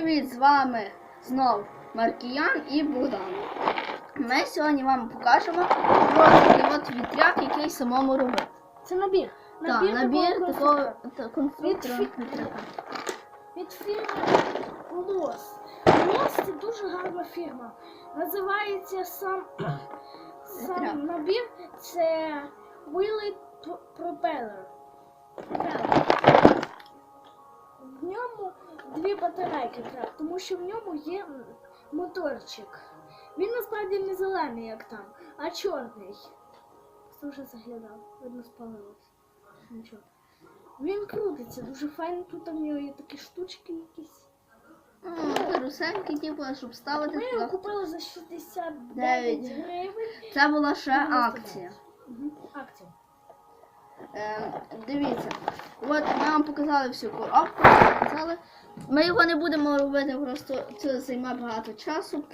Привіт, з вами знов Маркіян і Богдан. Ми сьогодні вам покажемо такий от вітряк, який самому робити. Це набір. Так, набір такого такого конструктора. вітряка. від фірми Лос. Лос це дуже гарна фірма. Називається сам, сам набір це Willy Propeller. Propeller. Батарейки тому що в ньому є моторчик. Він насправді не зелений, як там, а чорний. Хто вже заглядав, видно спалилось. Нічого. Він крутиться, дуже файно. Тут в нього є такі штучки якісь. М, Карусельки, типу, щоб ставити Ми його туди. купили за 69 Дев'ять. гривень. Це була ще 99. акція. Мгм, Акція. Е, дивіться, от вам показали всю коробку, показали. Ми його не будемо робити, просто це займе багато часу.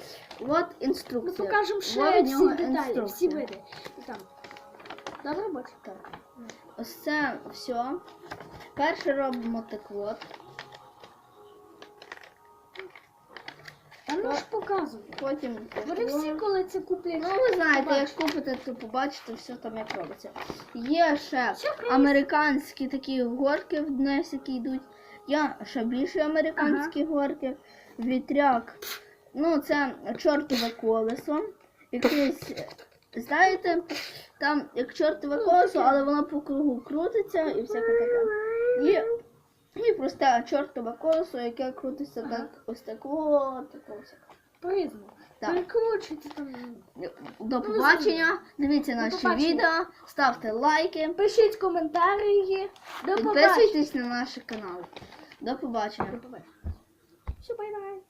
От інструкція. Ми покажемо ще всі деталі, всі види. І там. Добре? Так. Ось це все. Перше робимо так от. Ну ж показуй. Потім. Вони всі, коли це куплять. Ну, ви знаєте, як купите, то побачите все там, як робиться. Є ще американські такі горки вниз, які йдуть. Є ще більші американські горки. Вітряк. Ну, це чортове колесо. Якесь, знаєте, там як чортове колесо, але воно по кругу крутиться і всяке таке. І, і просто чортове колесо, яке крутиться так, ось такого, такого. ось. Так. Прикручуйте там. До побачення. Дивіться наші побачення. відео, ставте лайки, Пишіть коментарі. До побачення. підписуйтесь на наш канал. До побачення. До побачення. Все, бай-бай.